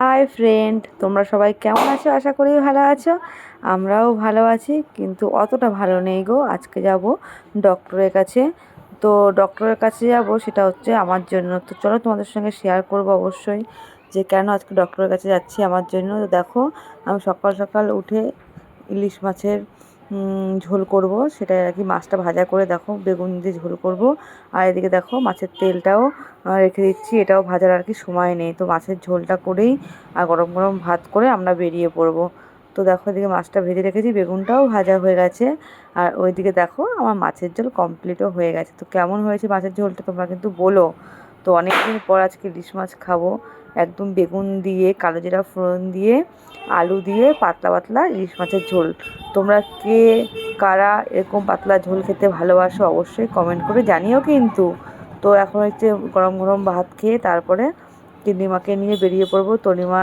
Hi friend তোমরা সবাই কেমন আছো? আশা করি ভালো আছো। আমরাও ভালো আছি, কিন্তু অতটা ভালো নেই গো। আজকে যাব ডক্টরের কাছে। তো ডক্টরের কাছে যাব, সেটা হচ্ছে আমার জন্য। তো চলো তোমাদের সঙ্গে শেয়ার করব অবশ্যই যে কেন আজকে ডক্টরের কাছে যাচ্ছি আমার জন্য। দেখো, আমি সকাল সকাল উঠে ইলিশ মাছের ঝোল করব। সেটা আর কি মাছটা ভাজা করে দেখো, বেগুন দিয়ে ঝোল করব। আর এদিকে দেখো মাছের তেলটাও রেখে দিচ্ছি। এটাও ভাজার আর কি সময় নেই। তো মাছের ঝোলটা করেই আর গরম গরম ভাত করে আমরা বেরিয়ে পড়ব। তো দেখো এদিকে মাছটা ভেজে রেখেছি, বেগুনটাও ভাজা হয়ে গেছে। আর ওইদিকে দেখো আমার মাছের ঝোল কমপ্লিটও হয়ে গেছে। তো কেমন হয়েছে মাছের ঝোলটা তোমরা কিন্তু বলো। তো অনেকদিন পর আজকে ইলিশ মাছ খাব। একদম বেগুন দিয়ে, কালো জিরা ফোড়ন দিয়ে, আলু দিয়ে পাতলা পাতলা ইলিশ মাছের ঝোল। তোমরা কে, কারা এরকম পাতলা ঝোল খেতে ভালোবাসো অবশ্যই কমেন্ট করে জানিও কিন্তু। তো এখন হচ্ছে গরম গরম ভাত খেয়ে তারপরে তনিমাকে নিয়ে বেরিয়ে পড়ব। তনিমা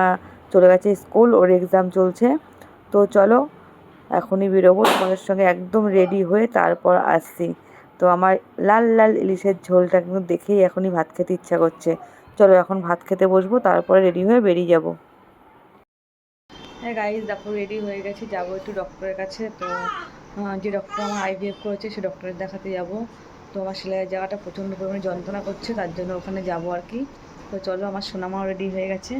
চলে গেছে স্কুল, ওর এক্সাম চলছে। তো চলো, এখনই বেরোবো। তোমাদের সঙ্গে একদম রেডি হয়ে তারপর আসছি। তো আমার লাল লাল ইলিশের ঝোলটা কিন্তু দেখেই এখনই ভাত খেতে ইচ্ছা করছে। চলো এখন ভাত খেতে বসবো তারপরে রেডি হয়ে বেরিয়ে যাব। হ্যাঁ গাইজ দেখো রেডি হয়ে গেছি যাব একটু ডক্টরের কাছে। তো যে ডক্টর আমার আইভিএফ করেছে সে ডক্টরের দেখাতে যাব। তো আমার সেলাইয়ের জায়গাটা প্রচণ্ড পরিমাণে যন্ত্রণা করছে তার জন্য ওখানে যাব আর কি। তো চলো আমার সোনামাও রেডি হয়ে গেছে।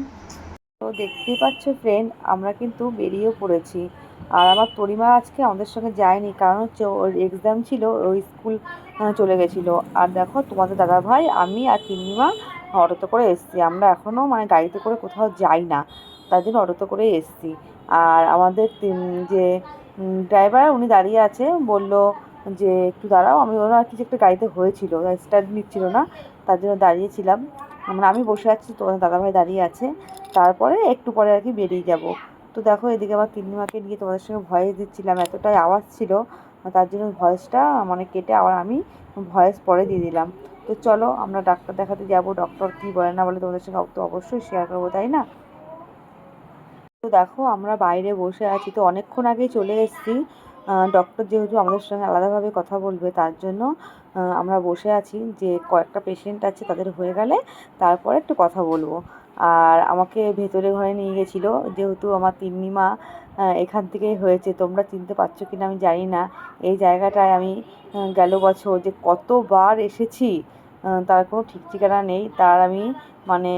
তো দেখতেই পাচ্ছ ফ্রেন্ড আমরা কিন্তু বেরিয়েও পড়েছি। আর আমার তরিমা আজকে আমাদের সঙ্গে যায়নি কারণ হচ্ছে ওর এক্সাম ছিল ওই স্কুল চলে গেছিল। আর দেখো তোমাদের দাদা ভাই আমি আর তিন্নিমা অটোতে করে এসেছি। আমরা এখনও মানে গাড়িতে করে কোথাও যাই না তার জন্য অটোতে করে এসেছি। আর আমাদের যে ড্রাইভার উনি দাঁড়িয়ে আছে, বলল যে, একটু দাঁড়াও। আমি ওনার কিছু একটা গাড়িতে হয়েছিল স্টার্ট নিচ্ছিল না, তার জন্য দাঁড়িয়েছিলাম। মানে আমি বসে আছি তোমাদের দাদাভাই দাঁড়িয়ে আছে। তারপরে একটু পরে আর কি বেরিয়ে যাব। তো দেখো, এদিকে আমার তিন্নিমাকে নিয়ে তোমাদের সঙ্গে ভয়েস দিচ্ছিলাম, এতটাই আওয়াজ ছিল, তার জন্য ভয়েসটা মানে কেটে আবার আমি ভয়েস পরে দিয়ে দিলাম। তো চলো, আমরা ডাক্তার দেখাতে যাব। ডক্টর কী বলে না বলে তোমাদের সঙ্গে তো অবশ্যই শেয়ার করব, তাই না? তো দেখো, আমরা বাইরে বসে আছি। তো অনেকক্ষণ আগেই চলে এসেছি। ডক্টর যেহেতু আমাদের সঙ্গে আলাদাভাবে কথা বলবে, তার জন্য আমরা বসে আছি যে কয়েকটা পেশেন্ট আছে তাদের হয়ে গেলে তারপরে একটু কথা বলব। আর আমাকে ভেতরে ঘরে নিয়ে গেছিল, যেহেতু আমার তিন্নিমা এখান থেকেই হয়েছে। তোমরা চিনতে পারছ কিনা আমি জানি না। এই জায়গাটায় আমি গেল বছর যে কতবার এসেছি তার কোনো ঠিক ঠিকানা নেই। তার আমি মানে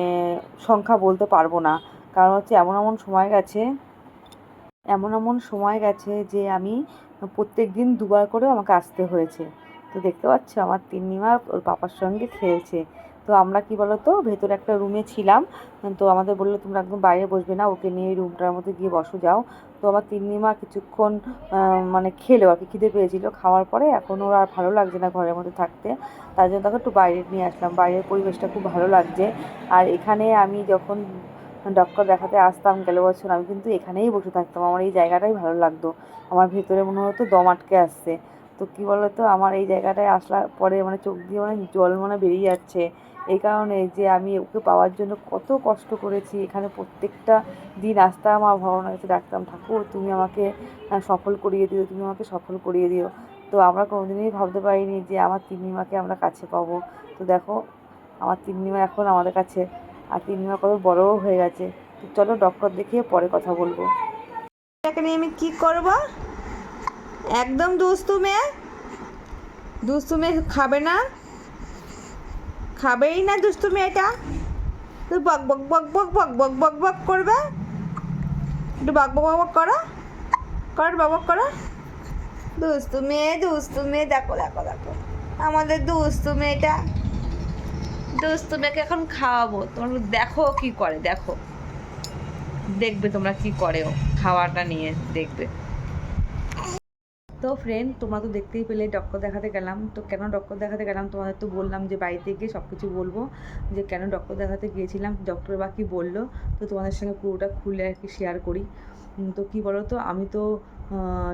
সংখ্যা বলতে পারব না। কারণ হচ্ছে এমন এমন সময় গেছে, এমন এমন সময় গেছে যে আমি প্রত্যেক দিন দুবার করেও আমাকে আসতে হয়েছে। তো দেখতে পাচ্ছ, আমার তিন্নিমা ওর পাপার সঙ্গে খেলছে। তো আমরা কি বলতো? ভেতরে একটা রুমে ছিলাম। তো আমাদের বলল, তোমরা একদম বাইরে বসবে না, ওকে নিয়ে রুমটার মধ্যে গিয়ে বসো, যাও। তো আমার তিন্নিমা কিছুক্ষণ মানে খেলো আর কি, খিদে পেয়েছিল। খাওয়ার পরে এখন ওর আর ভালো লাগছে না ঘরের মধ্যে থাকতে। তার জন্য তাকে একটু বাইরে নিয়ে আসলাম। বাইরের পরিবেশটা খুব ভালো লাগছে। আর এখানে আমি যখন ডক্টর দেখাতে আসতাম, গেল বছর আমি কিন্তু এখানেই বসে থাকতাম। আমার এই জায়গাটাই ভালো লাগতো। আমার ভেতরে মনে হতো দম আটকে আসছে। তো কী বলতো? আমার এই জায়গাটায় আসলার পরে মানে চোখ দিয়ে মানে জল মানে বেরিয়ে যাচ্ছে। কারণে যে আমি ওকে পাওয়ার জন্য কত কষ্ট করেছি, এখানে প্রত্যেকটা দিন আসতাম আর ভগবানের কাছে ডাকতাম ঠাকুর, তুমি আমাকে সফল করিয়ে দিও, তুমি আমাকে সফল করিয়ে দিও। তো আমরা কোনোদিনই ভাবতে পারিনি যে আমার তিন্নিমাকে আমরা কাছে পাবো। তো দেখো, আমার তিন্নিমা এখন আমাদের কাছে, আর তিন্নিমা কত বড়ও হয়ে গেছে। তো চলো ডক্টর দেখিয়ে পরে কথা বলব। নিয়ে আমি কি করব? একদম দুস্তু মেয়ে। দুস্তু মেয়ে খাবে না। খাবেই না দুস্তু মেয়েটা তুই বক বক বক বক বক বক বক বক করবে? একটু বক বক বক করো। কর, বক করো। দুস্তু মেয়ে দুস্তু মেয়ে দেখো দেখো দেখো। আমাদের দুস্তু মেয়েটা দুস্তু মেয়েকে এখন খাওয়াবো। তোমরা দেখো কি করে, দেখো। দেখবে তোমরা কি করে খাওয়াটা নিয়ে, দেখবে। তো ফ্রেন্ড তোমরা তো দেখতেই পেলে ডক্টর দেখাতে গেলাম। তো কেন ডক্টর দেখাতে গেলাম? তোমাদের তো বললাম যে বাড়িতে গিয়ে সব কিছু বলব। যে কেন ডক্টর দেখাতে গিয়েছিলাম? ডক্টর বা কী বলল? তো তোমাদের সঙ্গে পুরোটা খুলে আর কি শেয়ার করি। তো কী বলো তো আমি তো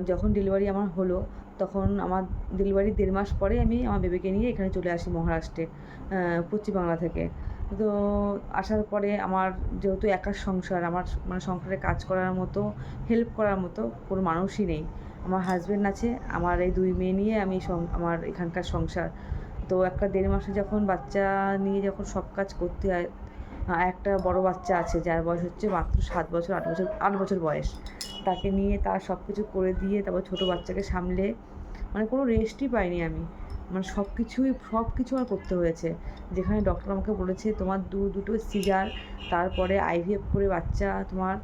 যখন ডেলিভারি আমার হলো, তখন আমার ডেলিভারি দেড় মাস পরে আমি আমার বেবিকে নিয়ে এখানে চলে আসি মহারাষ্ট্রে পশ্চিমবাংলা থেকে। তো আসার পরে আমার যেহেতু একার সংসার, আমার মানে সংসারে কাজ করার মতো হেল্প করার মতো কোনো মানুষই নেই। আমার হাজব্যান্ড আছে, আমার এই দুই মেয়ে নিয়ে আমি আমার এখানকার সংসার। তো একটা দেড় মাসে যখন বাচ্চা নিয়ে যখন সব কাজ করতে হয় একটা বড় বাচ্চা আছে, যার বয়স হচ্ছে মাত্র সাত বছর, আট বছর আট বছর বয়স। তাকে নিয়ে তার সব কিছু করে দিয়ে তারপর ছোটো বাচ্চাকে সামলে মানে কোনো রেস্টই পাইনি আমি। মানে সব কিছুই সব কিছু আমার করতে হয়েছে। যেখানে ডক্টর আমাকে বলেছে, তোমার দু, দুটো সিজার তারপরে আইভিএফ করে বাচ্চা তোমার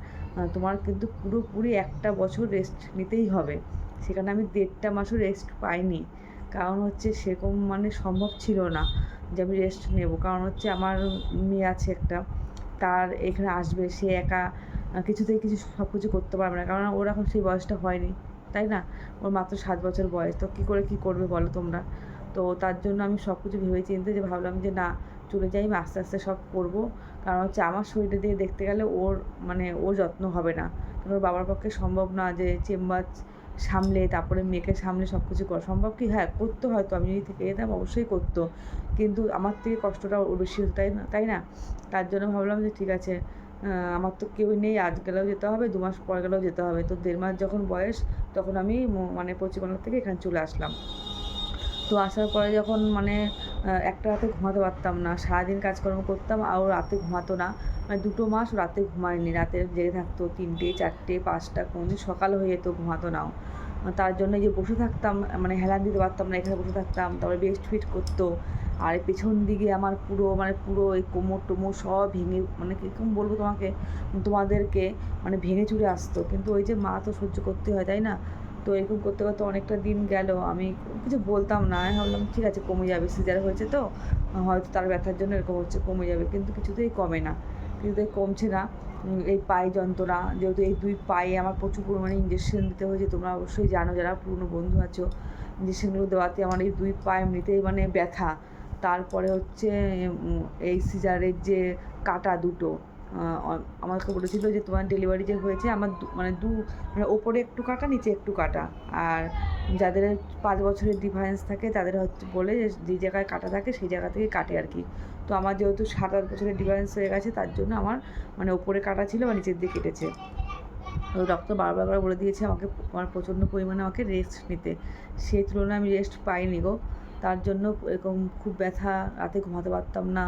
তোমার কিন্তু পুরোপুরি একটা বছর রেস্ট নিতেই হবে। সেখানে আমি দেড়টা মাসও রেস্ট পাইনি। কারণ হচ্ছে সেরকম মানে সম্ভব ছিল না যে আমি রেস্ট নেব। কারণ হচ্ছে আমার মেয়ে আছে একটা, তার এখানে আসবে, সে একা কিছুতেই কিছু সব কিছু করতে পারবে না। কারণ ওর এখন সেই বয়সটা হয়নি, তাই না? ওর মাত্র সাত বছর বয়স। তো কী করে কী করবে বলো তোমরা? তো তার জন্য আমি সব কিছু ভেবে চিন্তে যে ভাবলাম যে না চলে যাই আমি আস্তে আস্তে সব করব। কারণ হচ্ছে আমার শরীরে দিয়ে দেখতে গেলে ওর মানে ওর যত্ন হবে না। কারণ ওর বাবার পক্ষে সম্ভব না যে চেম্বার সামলে, তারপরে মেয়েকে সামলে সব কিছু করা। সম্ভব কি? হ্যাঁ করতো হয়তো। আমি যদি থেকে যেতাম অবশ্যই করতো। কিন্তু আমার থেকে কষ্টটা ওর বেশি হতো, তাই না? তাই না? তার জন্য ভাবলাম যে ঠিক আছে আমার তো কেউ নেই। আজ গেলেও যেতে হবে, দু মাস পর গেলেও যেতে হবে। তো দেড় মাস যখন বয়স, তখন আমি মানে পশ্চিমবাংলা থেকে এখানে চলে আসলাম। তো আসার পরে যখন মানে একটা রাতে ঘুমাতে পারতাম না, সারাদিন কাজকর্ম করতাম, আর ও রাতে ঘুমাতো না। মানে দুটো মাস রাতে ঘুমায়নি, রাতে জেগে থাকতো তিনটে, চারটে, পাঁচটা কোনদিন সকাল হয়ে যেত ঘুমাতো নাও তার জন্য যে বসে থাকতাম মানে হেলান দিতে পারতাম না, এখানে বসে থাকতাম, তারপরে বেস্ট ফিট করতো। আর পেছন দিকে আমার পুরো মানে পুরো এই কোমর টোমর সব ভেঙে মানে কীরকম বলব তোমাকে, তোমাদেরকে মানে ভেঙে চুরে আসতো। কিন্তু ওই যে মা তো সহ্য করতে হয়, তাই না? তো এরকম করতে করতে অনেকটা দিন গেল। আমি কিছু বলতাম না। আমি ভাবলাম, ঠিক আছে, কমে যাবে। সিজার হয়েছে তো। হয়তো তার ব্যথার জন্য এরকম হচ্ছে, কমে যাবে। কিন্তু কিছুতেই কমে না। কিছুতেই কমছে না। এই পায়ে যন্ত্রণা। যেহেতু এই দুই পায়ে আমার প্রচুর পরিমাণে ইঞ্জেকশন দিতে হয়েছে, তোমরা অবশ্যই জানো, যারা পুরনো বন্ধু আছো ইঞ্জেকশনগুলো দেওয়াতে আমার এই দুই পায়ে এমনিতেই মানে ব্যথা। তারপরে হচ্ছে এই সিজারের যে কাটা দুটো আমাকে বলেছিল যে তোমার ডেলিভারি যে হয়েছে, আমার মানে দু মানে ওপরে একটু কাটা, নিচে একটু কাটা। আর যাদের পাঁচ বছরের ডিফারেন্স থাকে, তাদের হচ্ছে বলে যে যে জায়গায় কাটা থাকে, সেই জায়গা থেকে কাটে আর কি। তো আমার যেহেতু সাত আট বছরের ডিফারেন্স হয়ে গেছে, তার জন্য আমার মানে ওপরে কাটা ছিল বা নিচের দিকে কেটেছে। তো ডক্টর বারবার করে বলে দিয়েছে আমাকে আমার প্রচণ্ড পরিমাণে আমাকে রেস্ট নিতে। সেই তুলনায় আমি রেস্ট পাইনি গো। তার জন্য এরকম খুব ব্যথা, রাতে ঘুমাতে পারতাম না।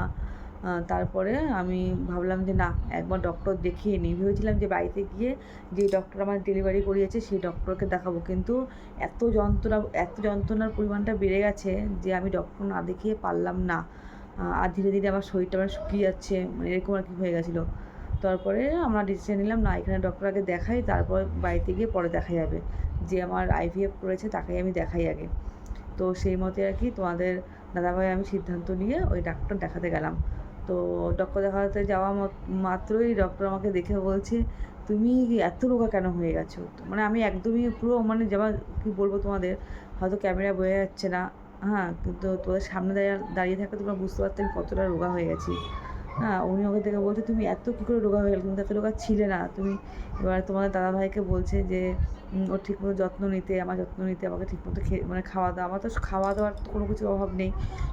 তারপরে আমি ভাবলাম যে না, একবার ডক্টর দেখিয়ে নিই ভেবেছিলাম যে বাড়িতে গিয়ে যে ডক্টর আমার ডেলিভারি করিয়েছে, সেই ডক্টরকে দেখাবো। কিন্তু এত যন্ত্রণা, এত যন্ত্রণার পরিমাণটা বেড়ে গেছে যে আমি ডক্টর না দেখিয়ে পারলাম না। আর ধীরে ধীরে আমার শরীরটা মানে শুকিয়ে যাচ্ছে মানে এরকম আর কি হয়ে গেছিল। তারপরে আমরা ডিসিশন নিলাম, না, এখানে ডক্টর আগে দেখাই, তারপর বাড়িতে গিয়ে পরে দেখা যাবে। যে আমার আইভিএফ করেছে, তাকেই আমি দেখাই আগে। তো সেই মতে আর কি তোমাদের দাদাভাই আমি সিদ্ধান্ত নিয়ে ওই ডাক্তার দেখাতে গেলাম। তো ডক্টর দেখাতে যাওয়া মত- মাত্রই ডক্টর আমাকে দেখে বলছে, তুমি এত রোগা কেন হয়ে গেছো? মানে আমি একদমই পুরো মানে যাওয়া, কী বলব তোমাদের, হয়তো ক্যামেরা বোঝা যাচ্ছে না। হ্যাঁ কিন্তু তোমাদের সামনে দাঁড়িয়ে দাঁড়িয়ে থাকলে তোমরা বুঝতে পারতে আমি কতটা রোগা হয়ে গেছি। হ্যাঁ উনি ওকে দেখে বলছে, তুমি এত কী করে রোগা হয়ে গেলে? তুমি এত রোগা ছিলে না। তুমি এবার তোমাদের দাদাভাইকে বলছে যে ওর ঠিকমতো যত্ন নিতে, আমার যত্ন নিতে, আমাকে ঠিকমতো খেয়ে মানে খাওয়া দাওয়া, আমার তো খাওয়া দাওয়ার তো কোনো কিছুর অভাব নেই।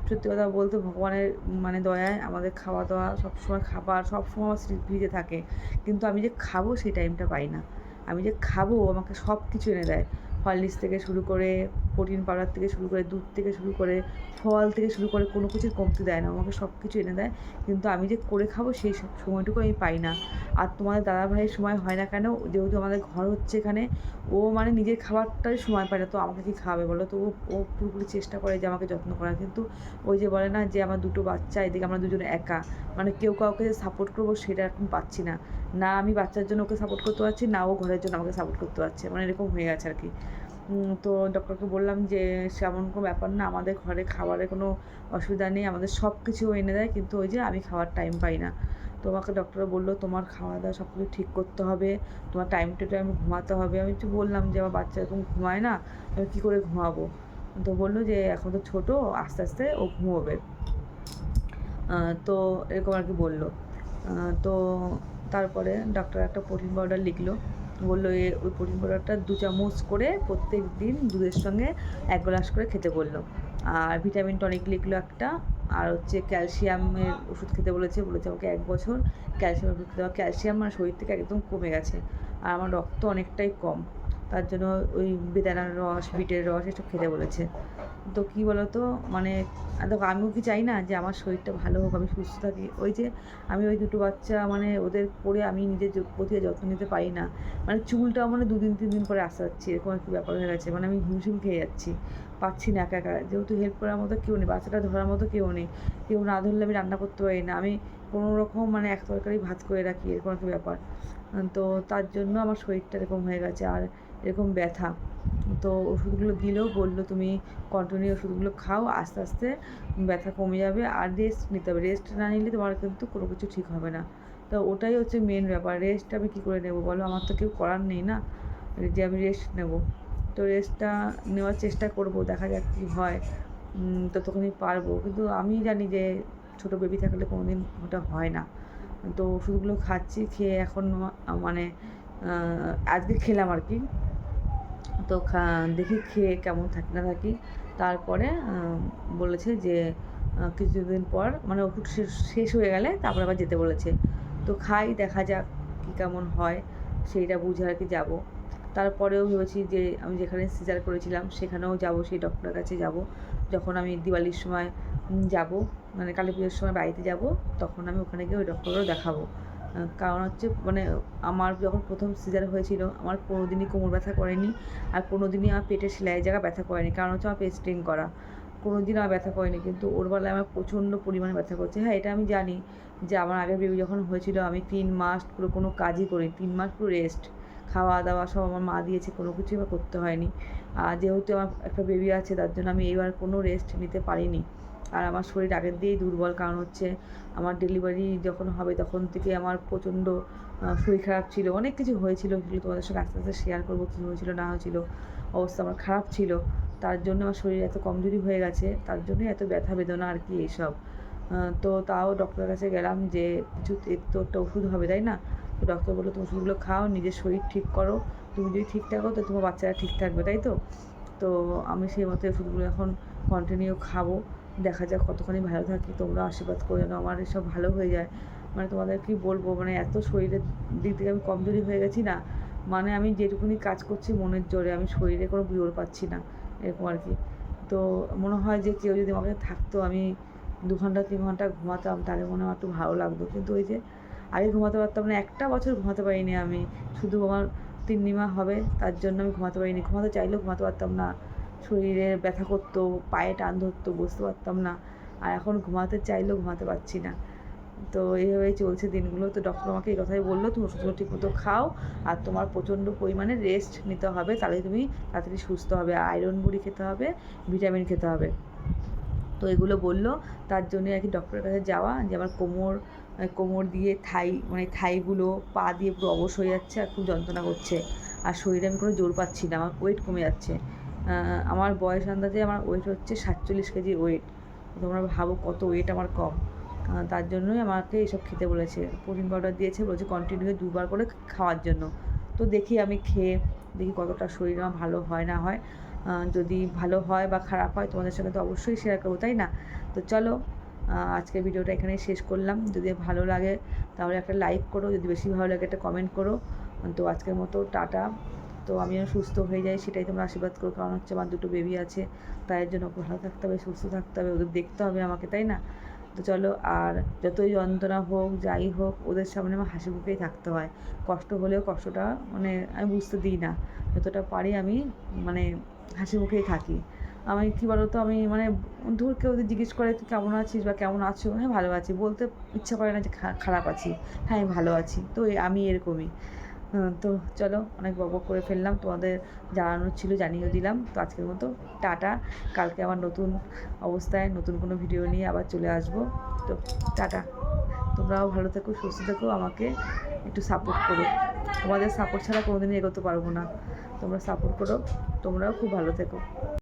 সত্যি কথা বলতে ভগবানের মানে দয়ায় আমাদের খাওয়া দাওয়া সবসময় খাবার, সবসময় আমার ভিজে থাকে। কিন্তু আমি যে খাব সেই টাইমটা পাই না। আমি যে খাব আমাকে সব কিছু এনে দেয়। হরলিক্স থেকে শুরু করে প্রোটিন পাউডার থেকে শুরু করে দুধ থেকে শুরু করে ফল থেকে শুরু করে কোনো কিছুর কমতি দেয় না, আমাকে সব কিছু এনে দেয়। কিন্তু আমি যে করে খাব সেই সময়টুকু আমি পাই না। আর তোমাদের দাদা ভাইয়ের সময় হয় না কেন? যেহেতু আমাদের ঘর হচ্ছে এখানে, ও মানে নিজের খাবারটাই সময় পায় না। তো আমাকে কি খাওয়াবে বলো তো? ও পুরোপুরি চেষ্টা করে যে আমাকে যত্ন করার। কিন্তু ওই যে বলে না যে আমার দুটো বাচ্চা, এদিকে আমরা দুজনে একা। মানে কেউ কাউকে সাপোর্ট করব সেটা এখন পাচ্ছি না। না আমি বাচ্চার জন্য ওকে সাপোর্ট করতে পারছি, না ও ঘরের জন্য আমাকে সাপোর্ট করতে পারছে। মানে এরকম হয়ে গেছে আর কি। তো ডক্টরকে বললাম যে সেমন কোনো ব্যাপার না, আমাদের ঘরে খাবারের কোনো অসুবিধা নেই, আমাদের সব কিছু এনে দেয়, কিন্তু ওই যে আমি খাওয়ার টাইম পাই না। তো আমাকে ডক্টর বলল, তোমার খাওয়া দাওয়া সব কিছু ঠিক করতে হবে, তোমার টাইম টু টাইম ঘুমাতে হবে। আমি একটু বললাম যে, আমার বাচ্চা এরকম ঘুমায় না, আমি কী করে ঘুমাবো? তো বলল যে, এখন তো ছোটো, আস্তে আস্তে ও ঘুমোবে। তো এরকম আর কি বলল। তো তারপরে ডাক্তার একটা প্রোটিন পাউডার লিখলো। বলল, এ, ওই প্রোটিন পাউডারটা দু চামচ করে প্রত্যেক দিন দুধের সঙ্গে এক গ্লাস করে খেতে বলল। আর ভিটামিন টনিক লিখলো একটা, আর হচ্ছে ক্যালসিয়ামের ওষুধ খেতে বলেছে বলেছে আমাকে এক বছর ক্যালসিয়ামের ওষুধ খেতে ক্যালসিয়াম আমার শরীর থেকে একদম কমে গেছে, আর আমার রক্ত অনেকটাই কম। তার জন্য ওই বেদানার রস বিটের রস এসব খেতে বলেছে। তো কী বলো তো মানে দেখো আমিও কি চাই না যে আমার শরীরটা ভালো হোক আমি সুস্থ থাকি? ওই যে আমি ওই দুটো বাচ্চা মানে ওদের পরে আমি নিজের প্রতি যত্ন নিতে পারি না। মানে চুলটা মানে দুদিন তিন দিন পরে আসতে যাচ্ছি এরকম একটু ব্যাপার হয়ে গেছে। মানে আমি হিমশিম খেয়ে যাচ্ছি পাচ্ছি না একা একা। যেহেতু হেল্প করার মতো কেউ নেই বাচ্চাটা ধরার মতো কেউ নেই। কেউ না ধরলে আমি রান্না করতে পারি না। আমি কোনো রকম মানে এক তরকারি ভাত করে রাখি এরকম একটা ব্যাপার। তো তার জন্য আমার শরীরটা এরকম হয়ে গেছে। আর এরকম ব্যথা। তো ওষুধগুলো দিলেও বলল, তুমি কন্টিনিউ ওষুধগুলো খাও, আস্তে আস্তে ব্যথা কমে যাবে আর রেস্ট নিতে হবে। রেস্ট না নিলে তোমার কিন্তু কোনো কিছু ঠিক হবে না। তো ওটাই হচ্ছে মেন ব্যাপার। রেস্ট আমি কী করে নেব বলো? আমার তো কেউ করার নেই না। যে আমি রেস্ট নেব। তো রেস্টটা নেওয়ার চেষ্টা করব, দেখা যাক কী হয়। ততক্ষণই পারব। কিন্তু আমি জানি যে ছোটো বেবি থাকলে কোনো দিন ওটা হয় না। তো ওষুধগুলো খাচ্ছি, খেয়ে এখন মানে আজকে খেলাম আর কি। তো খা, দেখি খেয়ে কেমন থাকি, না থাকি। তারপরে বলেছে যে কিছুদিন পর মানে ওষুধ শেষ শেষ হয়ে গেলে তারপরে আবার যেতে বলেছে। তো খাই, দেখা যাক কী কেমন হয়, সেইটা বুঝে আর কি যাব। তারপরেও ভেবেছি যে, আমি যেখানে সিজার করেছিলাম, সেখানেও যাব, সেই ডক্টরের কাছে যাব। যখন আমি দিওয়ালির সময় যাব মানে কালী পুজোর সময় বাড়িতে যাব, তখন আমি ওখানে গিয়ে ওই ডক্টরেও দেখাবো। কারণ হচ্ছে মানে আমার যখন প্রথম সিজার হয়েছিল, আমার কোনো দিনই কোমর ব্যথা করেনি আর কোনো দিনই আমার পেটের সেলাই জায়গা ব্যথা করেনি। কারণ হচ্ছে আমার পেস্টিং করা। কোনো দিন আমার ব্যথা করেনি, কিন্তু ওর বেলায় আমার প্রচণ্ড পরিমাণে ব্যথা করছে। হ্যাঁ এটা আমি জানি যে আমার আগের বেবি যখন হয়েছিল, আমি তিন মাস পুরো কোনো কাজই করিনি, তিন মাস পুরো রেস্ট খাওয়া দাওয়া সব আমার মা দিয়েছে, কোনো কিছুই আমার করতে হয়নি। আর যেহেতু আমার একটা বেবি আছে, তার জন্য আমি এইবার কোনো রেস্ট নিতে পারিনি। আর আমার শরীর আগের দিয়েই দুর্বল, কারণ হচ্ছে আমার ডেলিভারি যখন হবে তখন থেকে আমার প্রচণ্ড শরীর খারাপ ছিল। অনেক কিছু হয়েছিল তোমাদের সঙ্গে আস্তে আস্তে শেয়ার করব কী হয়েছিল, না হয়েছিল। অবস্থা আমার খারাপ ছিল। তার জন্য আমার শরীর এত কমজোরি হয়ে গেছে, তার জন্যই এত ব্যথা বেদনা আর কি এইসব। তো তাও ডক্টরের কাছে গেলাম যে কিছু তো একটা ওষুধ হবে, তাই না? তো ডক্টর বলল, তুমি ওষুধগুলো খাও, নিজের শরীর ঠিক করো। তুমি যদি ঠিক থাকো, তো তোমার বাচ্চারা ঠিক থাকবে, তাই তো? তো আমি সেই মতো ওষুধগুলো এখন কন্টিনিউ খাব। দেখা যাক কতখানি ভালো থাকি, তোমরা আশীর্বাদ করে যেন আমার এসব ভালো হয়ে যায়। মানে তোমাদের কি বলব মানে এত শরীরের দিক থেকে আমি কমজোরি হয়ে গেছি না মানে আমি যেটুকুনি কাজ করছি মনের জোরে, আমি শরীরে কোনো জোর পাচ্ছি না, এরকম আর কি। তো মনে হয় যে কেউ যদি আমার কাছে থাকতো, আমি দু ঘণ্টা, তিন ঘণ্টা ঘুমাতাম, তাহলে মনে হয় একটু ভালো লাগতো। কিন্তু ওই যে আগে ঘুমাতে পারতাম না, একটা বছর ঘুমাতে পারিনি আমি, শুধু আমার তিন্নিমা হবে, তার জন্য আমি ঘুমাতে পারিনি। ঘুমাতে চাইলেও ঘুমাতে পারতাম না শরীরে ব্যথা করতো, পায়ে টান ধরতো, বুঝতে পারতাম না। আর এখন ঘুমাতে চাইলেও ঘুমাতে পারছি না। তো এইভাবেই চলছে দিনগুলো। তো ডক্টর আমাকে এই কথাই বলল, তুমি ওষুধগুলো ঠিকমতো খাও আর তোমার প্রচণ্ড পরিমাণে রেস্ট নিতে হবে। তাহলে তুমি তাড়াতাড়ি সুস্থ হবে। আয়রন বড়ি খেতে হবে ভিটামিন খেতে হবে। তো এগুলো বলল। তার জন্যই আর কি ডক্টরের কাছে যাওয়া। যে আমার কোমর কোমর দিয়ে থাই মানে থাইগুলো, পা দিয়ে পুরো অবশ হয়ে যাচ্ছে আর খুব যন্ত্রণা করছে। আর শরীরে আমি কোনো জোর পাচ্ছি না, আমার ওয়েট কমে যাচ্ছে। আমার বয়স আন্দাজে আমার ওয়েট হচ্ছে সাতচল্লিশ কেজি ওয়েট তোমরা ভাবো কত ওয়েট আমার কম। তার জন্যই আমাকে এসব খেতে বলেছে। প্রোটিন পাউডার দিয়েছে, বলেছে কন্টিনিউ দুবার করে খাওয়ার জন্য। তো দেখি আমি খেয়ে দেখি কতটা শরীর আমার ভালো হয় না হয়। যদি ভালো হয় বা খারাপ হয় তোমাদের সঙ্গে তো অবশ্যই শেয়ার করব, তাই না? তো চলো আজকের ভিডিওটা এখানে শেষ করলাম। যদি ভালো লাগে তাহলে একটা লাইক করো, যদি বেশি ভালো লাগে একটা কমেন্ট করো। তো আজকের মতো টাটা। তো আমিও সুস্থ হয়ে যাই, সেটাই তোমরা আশীর্বাদ করো। কারণ হচ্ছে আমার দুটো বেবি আছে, তাই জন্য ভালো থাকতে হবে, সুস্থ থাকতে হবে, ওদের দেখতে হবে আমাকে, তাই না? তো চলো, আর যতই যন্ত্রণা হোক, যাই হোক, ওদের সামনে আমার হাসি মুখেই থাকতে হয়। কষ্ট হলেও কষ্টটা মানে আমি বুঝতে দিই না। যতটা পারি আমি মানে হাসি মুখেই থাকি। আমি কী বলো তো আমি মানে ধর কেউ যদি জিজ্ঞেস করে, তুই কেমন আছিস বা কেমন আছো? হ্যাঁ ভালো আছি। বলতে ইচ্ছা করে না যে খারাপ আছি। হ্যাঁ আমি ভালো আছি। তো আমি এরকমই। তো চলো, অনেক বক করে ফেললাম। তোমাদের জানানোর ছিল জানিয়ে দিলাম। তো আজকের মতো টাটা। কালকে আবার নতুন অবস্থায়, নতুন কোনো ভিডিও নিয়ে আবার চলে আসব। তো টাটা। তোমরাও ভালো থেকো, সুস্থ থেকো, আমাকে একটু সাপোর্ট করো। তোমাদের সাপোর্ট ছাড়া কোনোদিনই এগোতে পারব না। তোমরা সাপোর্ট করো, তোমরাও খুব ভালো থেকো।